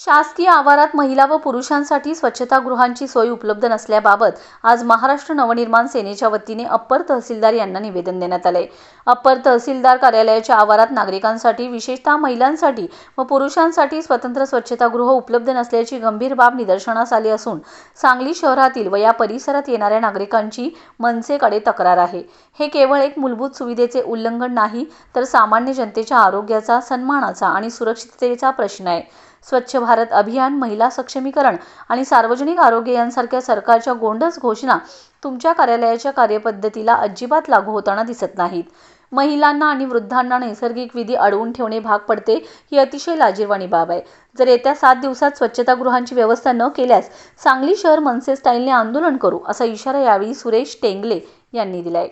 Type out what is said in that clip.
शासकीय आवारात महिला व पुरुषांसाठी स्वच्छतागृहांची सोय उपलब्ध नसल्याबाबत आज महाराष्ट्र नवनिर्माण सेनेच्या वतीने अप्पर तहसीलदार यांना निवेदन देण्यात आले. अप्पर तहसीलदार कार्यालयाच्या आवारात नागरिकांसाठी विशेषतः महिलांसाठी व पुरुषांसाठी स्वतंत्र स्वच्छतागृह उपलब्ध नसल्याची गंभीर बाब निदर्शनास आली असून सांगली शहरातील व या परिसरात येणाऱ्या नागरिकांची मनसेकडे तक्रार आहे. हे केवळ एक मूलभूत सुविधेचे उल्लंघन नाही तर सामान्य जनतेच्या आरोग्याचा सन्मानाचा आणि सुरक्षिततेचा प्रश्न आहे. स्वच्छ भारत अभियान महिला सक्षमीकरण आणि सार्वजनिक आरोग्य यांसारख्या सरकारच्या गोंडस घोषणा तुमच्या कार्यालयाच्या कार्यपद्धतीला अजिबात लागू होताना दिसत नाहीत. महिलांना आणि वृद्धांना नैसर्गिक विधी अडवून ठेवणे भाग पडते ही अतिशय लाजीरवाणी बाब आहे. जर येत्या सात दिवसात स्वच्छतागृहांची व्यवस्था न केल्यास सांगली शहर मनसे स्टाईलने आंदोलन करू असा इशारा यावेळी सुरेश टेंगले यांनी दिलाय.